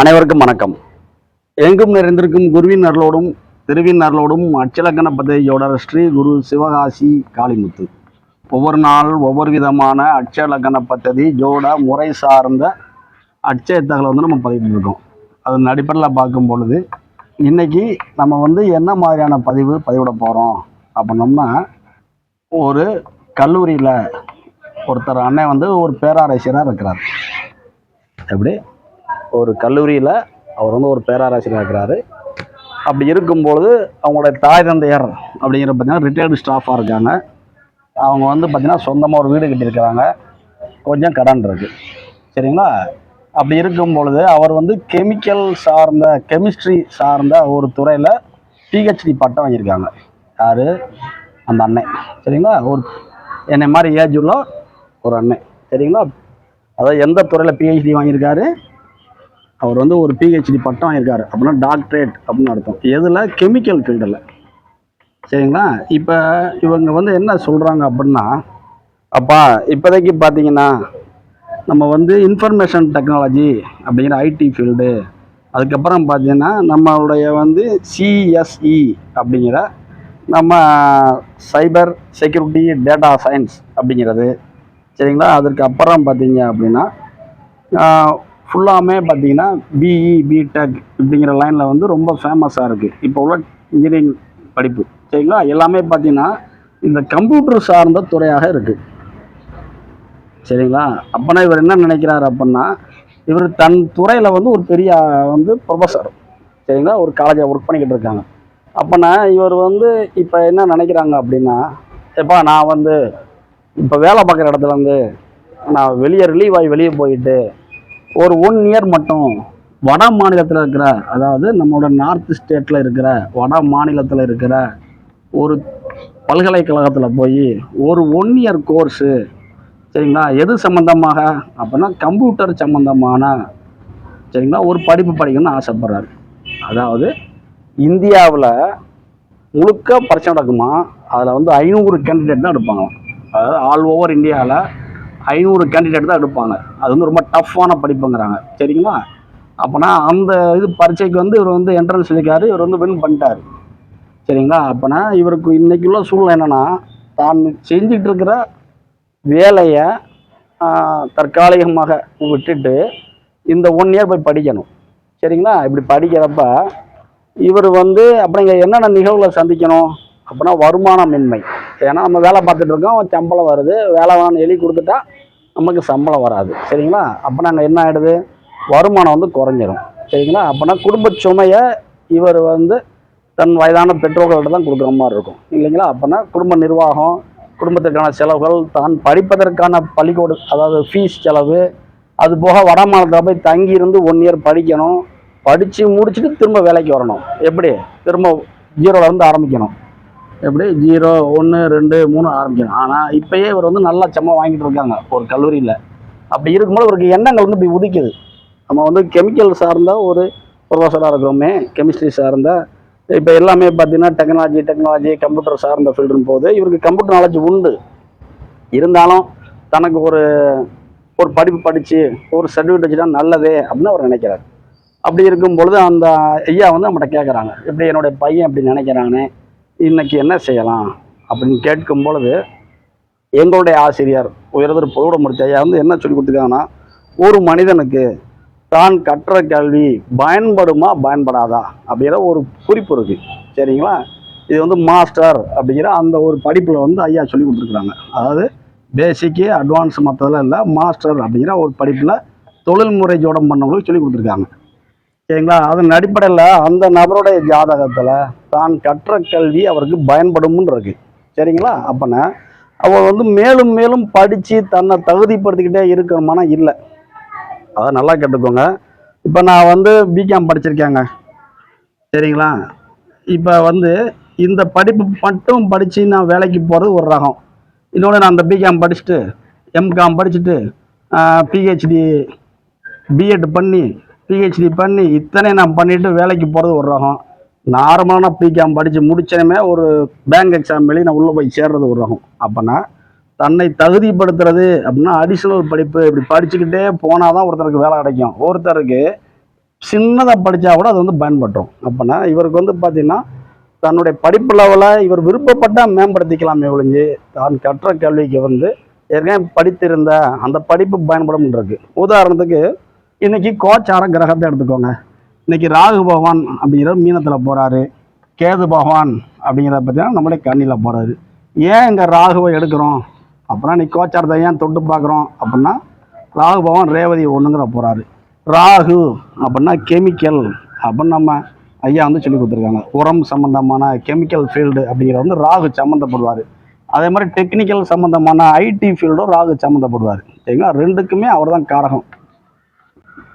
அனைவருக்கும் வணக்கம். எங்கும் நிறைந்திருக்கும் குருவின் அருளோடும் திருவின் அருளோடும் அச்சலக்கண பதவியோட ஸ்ரீ குரு சிவகாசி காளிமுத்து. ஒவ்வொரு நாள் ஒவ்வொரு விதமான அச்சலக்கண பத்ததி ஜோட முறை சார்ந்த அச்சயத்தகளை வந்து நம்ம பதிவிட்டு அதன் அடிப்படையில் பார்க்கும் பொழுது இன்னைக்கு நம்ம வந்து என்ன மாதிரியான பதிவு பதிவிட போகிறோம் அப்படின்னோம்னா ஒரு கல்லூரியில் ஒருத்தர் அண்ணன் வந்து ஒரு பேராரசியராக இருக்கிறார். எப்படி? ஒரு கல்லூரியில் அவர் வந்து ஒரு பேராசிரியராக இருக்கிறாரு அப்படி இருக்கும்பொழுது அவங்களுடைய தாய் தந்தையர் அப்படிங்கிற பார்த்தீங்கன்னா ரிட்டையர்டு ஸ்டாஃபாக இருக்காங்க. அவங்க வந்து பார்த்திங்கன்னா சொந்தமாக ஒரு வீடு கட்டியிருக்கிறாங்க. கொஞ்சம் கடன் இருக்குது சரிங்களா? அப்படி இருக்கும் பொழுது அவர் வந்து கெமிக்கல் சார்ந்த கெமிஸ்ட்ரி சார்ந்த ஒரு துறையில் பிஹெச்டி பட்டம் வாங்கியிருக்காங்க. யார்? அந்த அண்ணன் சரிங்களா? ஒரு என்னை மாதிரி ஏஜ் உள்ள ஒரு அண்ணன் சரிங்களா? அதாவது எந்த துறையில் பிஹெச்டி வாங்கியிருக்காரு? அவர் வந்து ஒரு பிஹெச்டி பட்டம் வாங்கியிருக்காரு. அப்படின்னா டாக்டரேட் அப்படின்னு அர்த்தம். எதில்? கெமிக்கல் ஃபீல்டில் சரிங்களா? இப்போ இவங்க வந்து என்ன சொல்கிறாங்க அப்படின்னா அப்பா இப்போதைக்கு பார்த்தீங்கன்னா நம்ம வந்து இன்ஃபர்மேஷன் டெக்னாலஜி அப்படிங்கிற ஐடி ஃபீல்டு அதுக்கப்புறம் பார்த்தீங்கன்னா நம்மளுடைய வந்து சிஎஸ்இ அப்படிங்கிற நம்ம சைபர் செக்யூரிட்டி டேட்டா சயின்ஸ் அப்படிங்கிறது. சரிங்களா? அதற்கு அப்புறம் பார்த்தீங்க அப்படின்னா ஃபுல்லாமே பார்த்தீங்கன்னா பிஇ பிடெக் இப்படிங்கிற லைனில் வந்து ரொம்ப ஃபேமஸாக இருக்குது இப்போ உள்ள இன்ஜினியரிங் படிப்பு. சரிங்களா? எல்லாமே பார்த்தீங்கன்னா இந்த கம்ப்யூட்டர் சார்ந்த துறையாக இருக்குது சரிங்களா? அப்போனா இவர் என்ன நினைக்கிறாரு அப்படின்னா இவர் தன் துறையில் வந்து ஒரு பெரிய வந்து ப்ரொஃபஸர் சரிங்களா? ஒரு காலேஜில் ஒர்க் பண்ணிக்கிட்டு இருக்காங்க. அப்போனா இவர் வந்து இப்போ என்ன நினைக்கிறாங்க அப்படின்னா எப்பா நான் வந்து இப்போ வேலை பார்க்குற இடத்துல வந்து நான் வெளியே ரிலீவ் ஆகி வெளியே போயிட்டு ஒரு ஒன் இயர் மட்டும் வட மாநிலத்தில் இருக்கிற அதாவது நம்மளோட நார்த் ஸ்டேட்டில் இருக்கிற வட மாநிலத்தில் இருக்கிற ஒரு பல்கலைக்கழகத்தில் போய் ஒரு ஒன் இயர் கோர்ஸு சரிங்களா? எது சம்மந்தமாக அப்படின்னா கம்ப்யூட்டர் சம்மந்தமான சரிங்களா? ஒரு படிப்பு படிக்கணும்னு ஆசைப்பட்றாரு. அதாவது இந்தியாவில் முழுக்க பிரச்சனை நடக்குமா அதில் வந்து ஐநூறு கேண்டிடேட் தான் எடுப்பாங்க அதாவது ஆல் ஓவர் இந்தியாவில் ஐநூறு கேண்டிடேட் தான் எடுப்பாங்க. அது வந்து ரொம்ப டஃப்பான படிப்புங்கிறாங்க. சரிங்களா? அப்போனா அந்த இது பரீட்சைக்கு வந்து இவர் வந்து என்ட்ரன்ஸ் எழுதிக்காரு இவர் வந்து வின் பண்ணிட்டார். சரிங்களா? அப்போனா இவருக்கு இன்றைக்கி உள்ள சூழ்நிலை என்னென்னா தான் செஞ்சிகிட்டு இருக்கிற வேலையை தற்காலிகமாக விட்டுட்டு இந்த ஒன் இயர் போய் படிக்கணும். சரிங்களா? இப்படி படிக்கிறப்ப இவர் வந்து அப்புறம் இங்கே என்னென்ன நிகழ்வுகளை சந்திக்கணும்? அப்படின்னா வருமானமின்மை. ஏன்னா நம்ம வேலை பார்த்துட்டு இருக்கோம் சம்பளம் வருது. வேலை வேணும் எழுதி கொடுத்துட்டா நமக்கு சம்பளம் வராது. சரிங்களா? அப்போ நாங்கள் என்ன ஆகிடுது வருமானம் வந்து குறைஞ்சிரும். சரிங்களா? அப்போனா குடும்ப சுமையை இவர் வந்து தன் வயதான பெற்றோர்கள்ட்ட தான் கொடுக்குற மாதிரி இருக்கும். இல்லைங்களா? அப்போனா குடும்ப நிர்வாகம் குடும்பத்திற்கான செலவுகள் தான் படிப்பதற்கான பள்ளிக்கூட அதாவது ஃபீஸ் செலவு அது போக வட மாநிலத்தில் போய் தங்கியிருந்து ஒன் இயர் படிக்கணும். படித்து முடிச்சுட்டு திரும்ப வேலைக்கு வரணும். எப்படி? திரும்ப ஜீரோவில் இருந்து ஆரம்பிக்கணும். எப்படி ஜீரோ ஒன்று ரெண்டு மூணு ஆரம்பிக்கணும். ஆனால் இப்போயே இவர் வந்து நல்லா செம்ம வாங்கிட்டு இருக்காங்க ஒரு கல்லூரியில். அப்படி இருக்கும்போது இவருக்கு எண்ணங்கள் வந்து இப்படி உதிக்குது. நம்ம வந்து கெமிக்கல் சார்ந்த ஒரு ப்ரொஃபஸராக இருக்கிறோமே கெமிஸ்ட்ரி சார்ந்த இப்போ எல்லாமே பார்த்தீங்கன்னா டெக்னாலஜி டெக்னாலஜி கம்ப்யூட்டர் சார்ந்த ஃபீல்டுன்னு போது இவருக்கு கம்ப்யூட்டர் நாலேஜ் உண்டு. இருந்தாலும் தனக்கு ஒரு ஒரு படிப்பு படித்து ஒரு சர்டிஃபிகேட் வச்சுட்டா நல்லதே அப்படின்னு அவர் நினைக்கிறார். அப்படி இருக்கும் பொழுது அந்த ஐயா வந்து நம்மகிட்ட கேட்குறாங்க இப்படி என்னுடைய பையன் இப்படி நினைக்கிறானே இன்னைக்கு என்ன செய்யலாம் அப்படின்னு கேட்கும் பொழுது எங்களுடைய ஆசிரியர் உயர்தர் பொதுவுடமூர்த்தி ஐயா வந்து என்ன சொல்லி கொடுத்துருக்காங்கன்னா ஒரு மனிதனுக்கு தான் கற்ற கல்வி பயன்படுமா பயன்படாதா? அப்படிங்கிற ஒரு குறிப்பு இருக்கு. சரிங்களா? இது வந்து மாஸ்டர் அப்படிங்கிற அந்த ஒரு படிப்பில் வந்து ஐயா சொல்லி கொடுத்துருக்குறாங்க. அதாவது பேசிக்கு அட்வான்ஸ் மற்றதெல்லாம் இல்லை மாஸ்டர் அப்படிங்கிற ஒரு படிப்பில் தொழில்முறை ஜோடம் பண்ணவங்களுக்கு சொல்லி கொடுத்துருக்காங்க. சரிங்களா? அதன் அடிப்படையில் அந்த நபருடைய ஜாதகத்தில் தான் கற்ற கல்வி அவருக்கு பயன்படும்னு இருக்கு சரிங்களா? அப்போனா அவர் வந்து மேலும் மேலும் படித்து தன்னை தகுதிப்படுத்திக்கிட்டே இருக்கணுமானா இல்லை. அதை நல்லா கேட்டுக்கோங்க இப்போ நான் வந்து பிகாம் படிச்சிருக்கேங்க. சரிங்களா? இப்போ வந்து இந்த படிப்பு மட்டும் படித்து நான் வேலைக்கு போகிறது ஒரு ரகம். இன்னொன்று நான் அந்த பிகாம் படிச்சுட்டு எம்காம் படிச்சுட்டு பிஹெச்டி பிஎட் பண்ணி பிஹெச்டி பண்ணி இத்தனை நான் பண்ணிவிட்டு வேலைக்கு போகிறது ஒரு ரகம். நார்மலான பிகாம் படித்து முடிச்சனமே ஒரு பேங்க் எக்ஸாம் எழுதி நான் உள்ளே போய் சேர்றது ஒரு ரகம். அப்போனா தன்னை தகுதிப்படுத்துறது அப்படின்னா அடிஷ்னல் படிப்பு இப்படி படிச்சுக்கிட்டே போனால் தான் ஒருத்தருக்கு வேலை கிடைக்கும். ஒருத்தருக்கு சின்னதாக படித்தா கூட அது வந்து பயன்பட்டுரும் அப்போனா இவருக்கு வந்து பார்த்தீங்கன்னா தன்னுடைய படிப்பு லெவலை இவர் விருப்பப்பட்டால் மேம்படுத்திக்கலாமே ஒழிஞ்சு தான் கற்ற கல்விக்கு வந்து ஏற்கனவே படித்திருந்த அந்த படிப்பு பயன்படும் இருக்கு உதாரணத்துக்கு இன்னைக்கு கோச்சார கிரகத்தை எடுத்துக்கோங்க. இன்னைக்கு ராகு பகவான் அப்படிங்கிற மீனத்தில் போகிறாரு கேது பகவான் அப்படிங்கிறத பார்த்தீங்கன்னா நம்மளே கண்ணியில் போகிறாரு ஏன் இங்கே ராகுவை எடுக்கிறோம்? அப்புறம் நீ கோச்சாரத்தை ஏன் தொட்டு பார்க்குறோம்? அப்படின்னா ராகு பகவான் ரேவதி ஒன்றுங்கிற போகிறாரு ராகு அப்படின்னா கெமிக்கல் அப்படின்னு நம்ம ஐயா வந்து சொல்லி கொடுத்துருக்காங்க. உரம் சம்மந்தமான கெமிக்கல் ஃபீல்டு அப்படிங்கிற வந்து ராகு சம்மந்தப்படுவார். அதே மாதிரி டெக்னிக்கல் சம்மந்தமான ஐடி ஃபீல்டும் ராகு சம்மந்தப்படுவார். சரிங்களா? ரெண்டுக்குமே அவர் தான் காரகம்.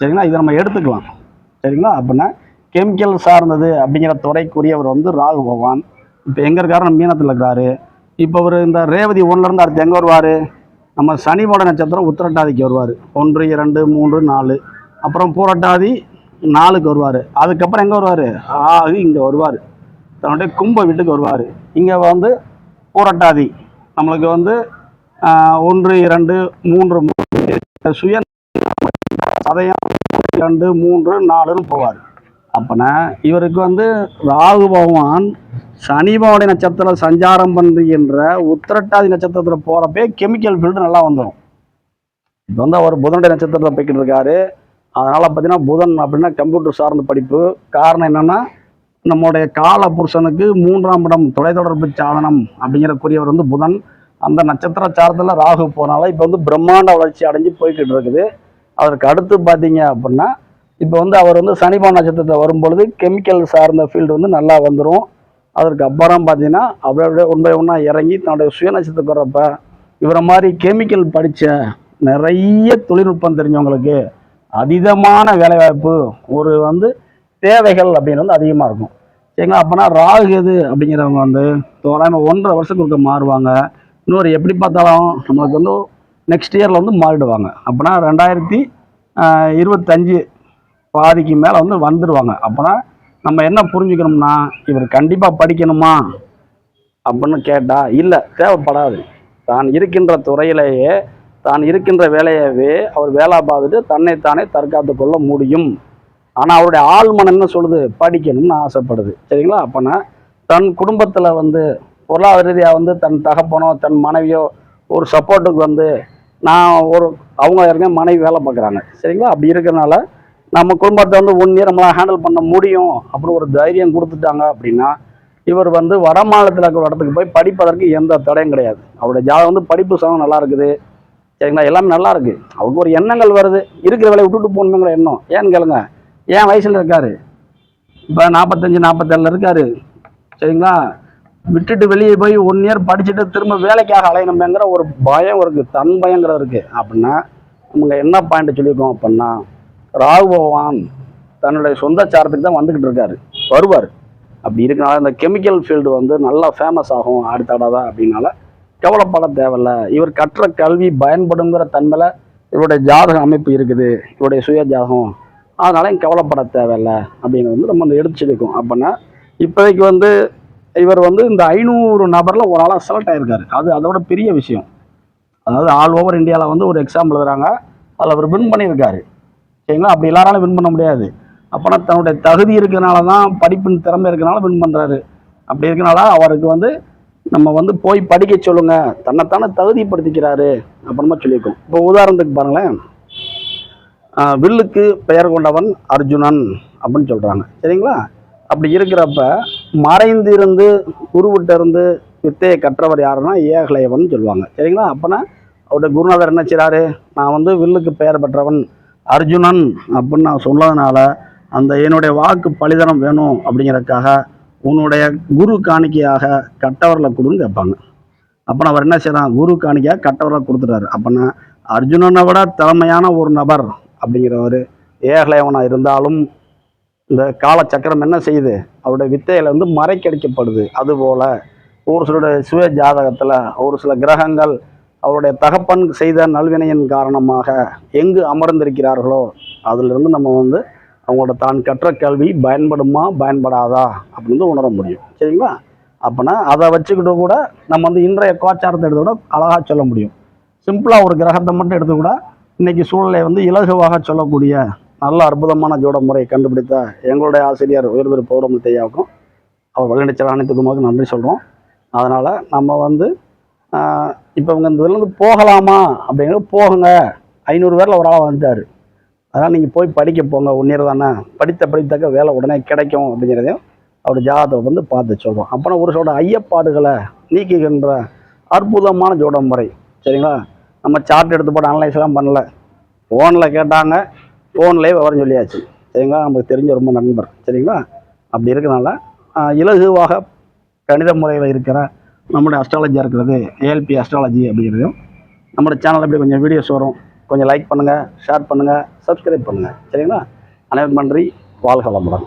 சரிங்களா? இதை நம்ம எடுத்துக்கலாம். சரிங்களா? அப்படின்னா கெமிக்கல் சார்ந்தது அப்படிங்கிற துறைக்குரியவர் வந்து ராகு பகவான். இப்போ எங்கே இருக்காரு? மீனத்தில் இருக்கிறாரு இப்போ அவர் இந்த ரேவதி ஒன்றுலேருந்து அடுத்து எங்கே வருவார்? நம்ம சனிவோட நட்சத்திரம் உத்திரட்டாதிக்கு வருவார். ஒன்று இரண்டு மூன்று நாலு. அப்புறம் பூரட்டாதி நாலுக்கு வருவார். அதுக்கப்புறம் எங்கே வருவார்? ஆகு இங்கே வருவார். தன்னுடைய கும்ப வீட்டுக்கு வருவார். இங்கே வந்து பூரட்டாதி. நம்மளுக்கு வந்து ஒன்று இரண்டு மூன்று மூன்று. சுய சதயம் ரெண்டு மூன்று நாலுன்னு போவார். அப்போனா இவருக்கு வந்து ராகு பகவான் சனி பகவானுடைய நட்சத்திரம் சஞ்சாரம் பண்ணுகின்ற உத்திரட்டாதி நட்சத்திரத்தில் போகிறப்பே கெமிக்கல் ஃபீல்டு நல்லா வந்துடும் இப்போ வந்து அவர் புதனுடைய நட்சத்திரத்தில் போய்கிட்டு இருக்காரு. அதனால் பார்த்தீங்கன்னா புதன் அப்படின்னா கம்ப்யூட்டர் சார்ந்த படிப்பு. காரணம் என்னென்னா நம்முடைய கால புருஷனுக்கு மூன்றாம் இடம் தொலைத்தொடர்பு சாதனம் அப்படிங்கிறக்குரியவர் வந்து புதன். அந்த நட்சத்திர சாரத்தில் ராகு போனால இப்போ வந்து பிரம்மாண்ட வளர்ச்சி அடைஞ்சு போய்கிட்டு இருக்குது. அதற்கு அடுத்து பார்த்தீங்க அப்படின்னா இப்போ வந்து அவர் வந்து சனிபான் நட்சத்திரத்தில் வரும்பொழுது கெமிக்கல் சார்ந்த ஃபீல்டு வந்து நல்லா வந்துடும் அதற்கு அப்புறம் பார்த்தீங்கன்னா அப்படியே அப்படியே ஒன் பை ஒன்றா இறங்கி தன்னுடைய சுய நட்சத்திரத்துக்கு வர்றப்ப இவரை மாதிரி கெமிக்கல் படித்த நிறைய தொழில்நுட்பம் தெரிஞ்சவங்களுக்கு அதீதமான வேலைவாய்ப்பு ஒரு வந்து தேவைகள் அப்படின்னு வந்து அதிகமாக இருக்கும். சரிங்களா அப்போனா ராகு எது அப்படிங்கிறவங்க வந்து தோராயமாக ஒன்றரை வருஷத்துக்கு மாறுவாங்க. இன்னொரு எப்படி பார்த்தாலும் நம்மளுக்கு வந்து நெக்ஸ்ட் இயரில் வந்து மாறிடுவாங்க. அப்போனா ரெண்டாயிரத்தி இருபத்தஞ்சு பாதிக்கு மேலே வந்து வந்துடுவாங்க அப்போனா நம்ம என்ன புரிஞ்சுக்கணும்னா இவர் கண்டிப்பாக படிக்கணுமா? அப்படின்னு கேட்டால் இல்லை தேவைப்படாது. தான் இருக்கின்ற துறையிலேயே தான் இருக்கின்ற வேலையவே அவர் வேலை பார்த்துட்டு தன்னைத்தானே தற்காத்து கொள்ள முடியும். ஆனால் அவருடைய ஆழ்மனம் என்ன சொல்லுது? படிக்கணும்னு ஆசைப்படுது. சரிங்களா? அப்போனா தன் குடும்பத்தில் வந்து பொருளாதார ரீதியாக வந்து தன் தகப்பனோ தன் மனைவியோ ஒரு சப்போர்ட்டுக்கு வந்து நான் ஒரு அவங்க இருக்க மனைவி வேலை பார்க்குறாங்க. சரிங்களா? அப்படி இருக்கிறனால நம்ம குடும்பத்தை வந்து ஒன் இயர் நம்மளால் ஹேண்டில் பண்ண முடியும் அப்படின்னு ஒரு தைரியம் கொடுத்துட்டாங்க அப்படின்னா இவர் வந்து வட மாநிலத்தில் இருக்கிற இடத்துக்கு போய் படிப்பதற்கு எந்த தடையும் கிடையாது. அவருடைய ஜாதகம் வந்து படிப்பு சமம் நல்லா இருக்குது. சரிங்களா? எல்லாமே நல்லா இருக்கு. அவருக்கு ஒரு எண்ணங்கள் வருது. இருக்கிற வேலையை விட்டுட்டு போகணுங்கிற எண்ணம். ஏன்னு கேளுங்க. ஏன் வயசில் இருக்காரு. இப்போ நாற்பத்தஞ்சு நாற்பத்தேழில் இருக்காரு. சரிங்களா? விட்டுட்டு வெளியே போய் ஒன் இயர் படிச்சுட்டு திரும்ப வேலைக்காக அலையணுமேங்கிற ஒரு பயம் இருக்குது தன் பயங்கிறது இருக்குது அப்படின்னா நம்ம என்ன பாயிண்ட் சொல்லியிருக்கோம் அப்படின்னா ராகு பகவான் தன்னுடைய சொந்த சாரத்துக்கு தான் வந்துக்கிட்டு இருக்காரு. வருவார். அப்படி இருக்கனால இந்த கெமிக்கல் ஃபீல்டு வந்து நல்லா ஃபேமஸ் ஆகும் அடுத்த தடவை அப்படின்னால கவலைப்பட தேவையில்ல. இவர் கற்ற கல்வி பயன்படுங்கிற தன்மையில் இவருடைய ஜாதக அமைப்பு இருக்குது. இவருடைய சுய ஜாதகம். அதனால கவலைப்பட தேவையில்ல. அப்படிங்கிறது வந்து நம்ம வந்து எடுத்து சொல்லியிருக்கோம். அப்படின்னா இப்போதைக்கு வந்து இவர் வந்து இந்த ஐநூறு நபரில் ஒரு ஆளாக செலக்ட் ஆகிருக்காரு அது அதோட பெரிய விஷயம். அதாவது ஆல் ஓவர் இந்தியாவில் வந்து ஒரு எக்ஸாம் எழுதுறாங்க. அதில் அவர் வின் பண்ணியிருக்காரு. சரிங்களா? அப்படி எல்லாராலும் வின் பண்ண முடியாது. அப்போனா தன்னுடைய தகுதி இருக்கிறனால தான் படிப்பின் திறமை இருக்கனால வின் பண்ணுறாரு அப்படி இருக்கனால அவருக்கு வந்து நம்ம வந்து போய் படிக்க சொல்லுங்க. தன்னைத்தானே தகுதிப்படுத்திக்கிறாரு. அப்புறமா சொல்லியிருக்கோம். இப்போ உதாரணத்துக்கு பாருங்களேன். வில்லுக்கு பெயர் கொண்டவன் அர்ஜுனன் அப்படின்னு சொல்கிறாங்க சரிங்களா? அப்படி இருக்கிறப்ப மறைந்து இருந்து குருவிட்ட இருந்து வித்தையை கற்றவர் யாருன்னா ஏகலையவன் சொல்லுவாங்க. சரிங்களா? அப்போனா அவருடைய குருநாதர் என்ன செய்கிறாரு நான் வந்து வில்லுக்கு பெயர் பெற்றவன் அர்ஜுனன் அப்படின்னு நான் சொன்னதுனால அந்த என்னுடைய வாக்கு பலிதனம் வேணும் அப்படிங்கிறதுக்காக உன்னுடைய குரு காணிக்கையாக கட்டவரில் கொடுன்னு கேட்பாங்க. அப்போ அவர் என்ன செய்கிறான் குரு காணிக்கையாக கட்டவரில் கொடுத்துட்டாரு. அப்போனா அர்ஜுனனை விட திறமையான ஒரு நபர் அப்படிங்கிறவர் ஏகலைவனாக இருந்தாலும் இந்த காலச்சக்கரம் என்ன செய்யுது? அவருடைய வித்தையில வந்து மறைக்கடிக்கப்படுது. அதுபோல் ஒரு சிலருடைய சுய ஜாதகத்தில் ஒரு சில கிரகங்கள் அவருடைய தகப்பன் செய்த நல்வினையின் காரணமாக எங்கு அமர்ந்திருக்கிறார்களோ அதிலிருந்து நம்ம வந்து அவங்களோட தான் கற்ற கல்வி பயன்படுமா பயன்படாதா அப்படின்னு வந்து உணர முடியும். சரிங்களா? அப்போனா அதை வச்சுக்கிட்டு கூட நம்ம வந்து இன்றைய கோச்சாரத்தை எடுத்து கூட அழகாக சொல்ல முடியும். சிம்பிளாக ஒரு கிரகத்தை மட்டும் எடுத்து கூட இன்னைக்கு சூழலை வந்து இலகுவாக சொல்லக்கூடிய நல்ல அற்புதமான ஜோட முறையை கண்டுபிடித்த எங்களுடைய ஆசிரியர் உயர்திரு பௌடமுத்து ஐயாவுக்கும் அவர் வழிநடத்தல் அனைத்துக்குமாக நன்றி சொல்கிறோம் அதனால் நம்ம வந்து இப்போ இவங்க இந்த இதுலேருந்து போகலாமா? அப்படிங்கிறது போகுங்க. ஐநூறு பேரில் ஒரு ஆளாக வந்துட்டார். அதனால் நீங்கள் போய் படிக்க போங்க. ஒன்றியர் தானே. படித்த படித்தக்க வேலை உடனே கிடைக்கும் அப்படிங்கிறதையும் அவர் ஜாதகத்தை வந்து பார்த்து சொல்கிறோம் அப்போனா ஒரு சில ஐயப்பாடுகளை நீக்குகின்ற அற்புதமான ஜோட முறை. சரிங்களா? நம்ம சார்ட் எடுத்து போட்டு அனலைஸ்லாம் பண்ணல. ஃபோனில் கேட்டாங்க. ஃபோன்லேயே விவரம் சொல்லியாச்சு. சரிங்களா? நமக்கு தெரிஞ்ச ரொம்ப நண்பர். சரிங்களா? அப்படி இருக்கிறனால இலகுவாக கணித முறையில் இருக்கிற நம்முடைய அஸ்ட்ராலஜியாக இருக்கிறது ஏஎல்பி அஸ்ட்ராலஜி அப்படிங்கிறதையும் நம்மளோட சேனலில் இப்படி கொஞ்சம் வீடியோஸ் வரும். கொஞ்சம் லைக் பண்ணுங்கள் ஷேர் பண்ணுங்கள் சப்ஸ்கிரைப் பண்ணுங்கள் சரிங்களா? அனைவரும் நன்றி. வாழ்க வளமுடன்.